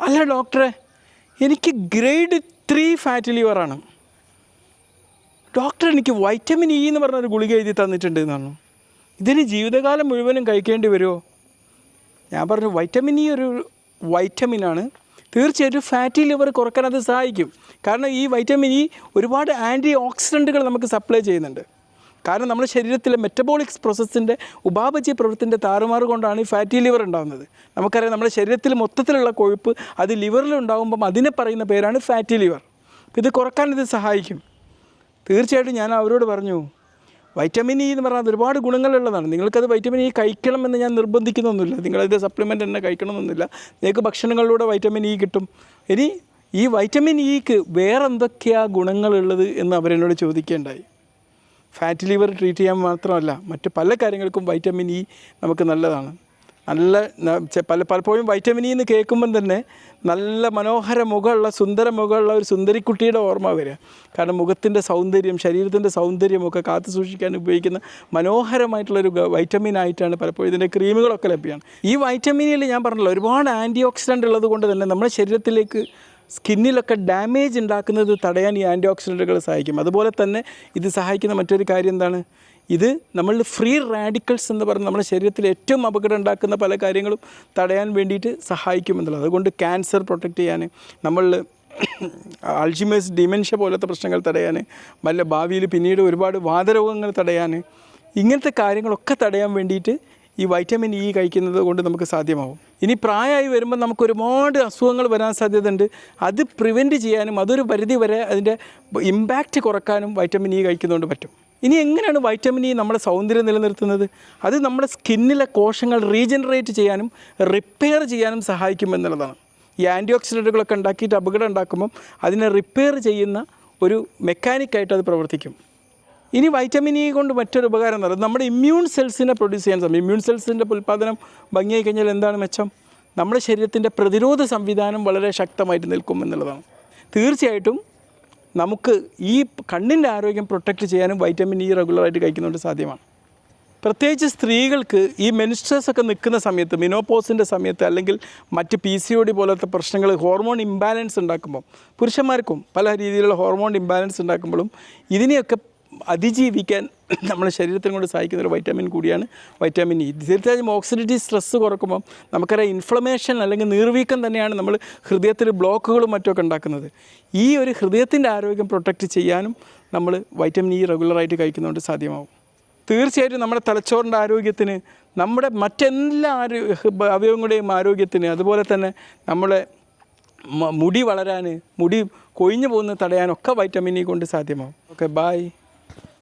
അല്ല ഡോക്ടറെ എനിക്ക് ഗ്രേഡ് ത്രീ ഫാറ്റ് ലിവറാണ് ഡോക്ടർ എനിക്ക് വൈറ്റമിൻ ഇ എന്ന് പറഞ്ഞൊരു ഗുളിക എഴുതി തന്നിട്ടുണ്ട് എന്ന് പറഞ്ഞു. ഇതിന് ജീവിതകാലം മുഴുവനും കഴിക്കേണ്ടി വരുമോ? ഞാൻ പറഞ്ഞു വൈറ്റമിൻ ഇ ഒരു വൈറ്റമിനാണ് തീർച്ചയായിട്ടും ഫാറ്റി ലിവർ കുറയ്ക്കാൻ അത് സഹായിക്കും. കാരണം ഈ വൈറ്റമിൻ ഇ ഒരുപാട് ആന്റി ഓക്സിഡന്റുകൾ നമുക്ക് സപ്ലൈ ചെയ്യുന്നുണ്ട്. കാരണം നമ്മുടെ ശരീരത്തിലെ മെറ്റബോളിക്സ് പ്രോസസ്സിന്റെ ഉപാപചയ പ്രവൃത്തിന്റെ താറുമാറ് കൊണ്ടാണ് ഈ ഫാറ്റി ലിവർ ഉണ്ടാകുന്നത്. നമുക്കറിയാം നമ്മുടെ ശരീരത്തിൽ മൊത്തത്തിലുള്ള കൊഴുപ്പ് അത് ലിവറിൽ ഉണ്ടാകുമ്പം അതിനെ പറയുന്ന പേരാണ് ഫാറ്റി ലിവർ ഇത് കുറയ്ക്കാൻ ഇത് സഹായിക്കും. തീർച്ചയായിട്ടും ഞാൻ അവരോട് പറഞ്ഞു വൈറ്റമിൻ ഇ എന്ന് പറഞ്ഞാൽ ഒരുപാട് ഗുണങ്ങളുള്ളതാണ്. നിങ്ങൾക്കത് വൈറ്റമിൻ ഇ കഴിക്കണമെന്ന് ഞാൻ നിർബന്ധിക്കുന്നൊന്നുമില്ല. നിങ്ങളത് സപ്ലിമെന്റ് തന്നെ കഴിക്കണമെന്നൊന്നുമില്ല. നിങ്ങൾക്ക് ഭക്ഷണങ്ങളിലൂടെ വൈറ്റമിൻ ഇ കിട്ടും. ഇനി ഈ വൈറ്റമിൻ ഇക്ക് വേറെ എന്തൊക്കെയാണ് ഗുണങ്ങളുള്ളത് എന്ന് അവരെന്നോട് ചോദിക്കേണ്ടായി. ഫാറ്റ് ലിവർ ട്രീറ്റ് ചെയ്യാൻ മാത്രമല്ല മറ്റ് പല കാര്യങ്ങൾക്കും വൈറ്റമിൻ ഇ നമുക്ക് നല്ലതാണ്. നല്ല പല പലപ്പോഴും വൈറ്റമിൻ ഇ എന്ന് കേൾക്കുമ്പം തന്നെ നല്ല മനോഹര മുഖമുള്ള സുന്ദര മുഖമുള്ള ഒരു സുന്ദരിക്കുട്ടിയുടെ ഓർമ്മ വരിക. കാരണം മുഖത്തിന്റെ സൗന്ദര്യം ശരീരത്തിന്റെ സൗന്ദര്യമൊക്കെ കാത്തു സൂക്ഷിക്കാൻ ഉപയോഗിക്കുന്ന മനോഹരമായിട്ടുള്ളൊരു വൈറ്റമിൻ ആയിട്ടാണ് പലപ്പോഴും ഇതിന്റെ ക്രീമുകളൊക്കെ ലഭ്യമാണ്. ഈ വൈറ്റമിനിൽ ഞാൻ പറഞ്ഞല്ലോ ഒരുപാട് ആന്റി ഓക്സിഡന്റ് ഉള്ളത് കൊണ്ട് തന്നെ നമ്മുടെ ശരീരത്തിലേക്ക് സ്കിന്നിലൊക്കെ ഡാമേജ് ഉണ്ടാക്കുന്നത് തടയാൻ ഈ ആന്റി ഓക്സിഡന്റുകൾ സഹായിക്കും. അതുപോലെ തന്നെ ഇത് സഹായിക്കുന്ന മറ്റൊരു കാര്യം എന്താണ്? ഇത് നമ്മൾ ഫ്രീ റാഡിക്കൽസ് എന്ന് പറഞ്ഞ് നമ്മുടെ ശരീരത്തിൽ ഏറ്റവും അപകടം ഉണ്ടാക്കുന്ന പല കാര്യങ്ങളും തടയാൻ വേണ്ടിയിട്ട് സഹായിക്കുമെന്നുള്ളത് അതുകൊണ്ട് ക്യാൻസർ പ്രൊട്ടക്റ്റ് ചെയ്യാൻ നമ്മൾ അൾജിമേഴ്സ് ഡിമെൻഷ്യ പോലത്തെ പ്രശ്നങ്ങൾ തടയാൻ വല്ല ഭാവിയിൽ പിന്നീട് ഒരുപാട് വാതരോഗങ്ങൾ തടയാൻ ഇങ്ങനത്തെ കാര്യങ്ങളൊക്കെ തടയാൻ വേണ്ടിയിട്ട് ഈ വൈറ്റമിൻ ഇ കഴിക്കുന്നത് കൊണ്ട് നമുക്ക് സാധ്യമാവും. ഇനി പ്രായമായി വരുമ്പോൾ നമുക്ക് ഒരുപാട് അസുഖങ്ങൾ വരാൻ സാധ്യതയുണ്ട്. അത് പ്രിവെന്റ് ചെയ്യാനും അതൊരു പരിധി വരെ അതിന്റെ ഇമ്പാക്റ്റ് കുറക്കാനും വൈറ്റമിൻ ഇ കഴിക്കുന്നതുകൊണ്ട് പറ്റും. ഇനി എങ്ങനെയാണ് വൈറ്റമിൻ ഇ നമ്മുടെ സൗന്ദര്യം നിലനിർത്തുന്നത്? അത് നമ്മുടെ സ്കിന്നിലെ കോശങ്ങൾ റീജനറേറ്റ് ചെയ്യാനും റിപ്പയർ ചെയ്യാനും സഹായിക്കുമെന്നുള്ളതാണ് ഈ ആന്റി ഓക്സിഡന്റുകളൊക്കെ ഉണ്ടാക്കിയിട്ട് അപകടം ഉണ്ടാക്കുമ്പം അതിനെ റിപ്പയർ ചെയ്യുന്ന ഒരു മെക്കാനിക്കായിട്ട് അത് പ്രവർത്തിക്കും. ഇനി വൈറ്റമിൻ ഇ കൊണ്ട് മറ്റൊരു ഉപകാരം എന്ന് പറയുന്നത് നമ്മുടെ ഇമ്മ്യൂൺ സെൽസിനെ പ്രൊഡ്യൂസ് ചെയ്യാൻ സമയം ഇമ്മ്യൂൺ സെൽസിന്റെ ഉൽപ്പാദനം ഭംഗിയായി കഴിഞ്ഞാൽ എന്താണ് മെച്ചം? നമ്മുടെ ശരീരത്തിന്റെ പ്രതിരോധ സംവിധാനം വളരെ ശക്തമായിട്ട് നിൽക്കും എന്നുള്ളതാണ്. തീർച്ചയായിട്ടും നമുക്ക് ഈ കണ്ണിന്റെ ആരോഗ്യം പ്രൊട്ടക്റ്റ് ചെയ്യാനും വൈറ്റമിൻ ഇ റെഗുലറായിട്ട് കഴിക്കുന്നതുകൊണ്ട് സാധ്യമാണ്. പ്രത്യേകിച്ച് സ്ത്രീകൾക്ക് ഈ മെനിസ്ട്രസ് ഒക്കെ നിൽക്കുന്ന സമയത്ത് മിനോപോസിന്റെ സമയത്ത് അല്ലെങ്കിൽ മറ്റ് പി സി ഒ ഡി പോലത്തെ പ്രശ്നങ്ങൾ ഹോർമോൺ ഇംബാലൻസ് ഉണ്ടാക്കുമ്പോൾ പുരുഷന്മാർക്കും പല രീതിയിലുള്ള ഹോർമോൺ ഇംബാലൻസ് ഉണ്ടാക്കുമ്പോഴും ഇതിനെയൊക്കെ അതിജീവിക്കാൻ നമ്മുടെ ശരീരത്തിന് കൊണ്ട് സഹായിക്കുന്ന ഒരു വൈറ്റമിൻ കൂടിയാണ് വൈറ്റമിൻ ഇ തീർച്ചയായും ഓക്സിഡേറ്റീവ് സ്ട്രെസ് കുറക്കുമ്പോൾ നമുക്കറിയാം ഇൻഫ്ലമേഷൻ അല്ലെങ്കിൽ നീർവീക്കം തന്നെയാണ് നമ്മൾ ഹൃദയത്തിൽ ബ്ലോക്കുകളും മറ്റുമൊക്കെ ഉണ്ടാക്കുന്നത്. ഈ ഒരു ഹൃദയത്തിന്റെ ആരോഗ്യം പ്രൊട്ടക്റ്റ് ചെയ്യാനും നമ്മൾ വൈറ്റമിൻ ഇ റെഗുലറായിട്ട് കഴിക്കുന്നതുകൊണ്ട് സാധ്യമാവും. തീർച്ചയായിട്ടും നമ്മുടെ തലച്ചോറിന്റെ ആരോഗ്യത്തിന് നമ്മുടെ മറ്റെല്ലാ ആരോ അവയവങ്ങളുടെയും ആരോഗ്യത്തിന് അതുപോലെ തന്നെ നമ്മളെ മുടി വളരാൻ മുടി കൊഴിഞ്ഞു പോകുന്നത് തടയാനൊക്കെ വൈറ്റമിൻ ഇ കൊണ്ട് സാധ്യമാവും. Okay bye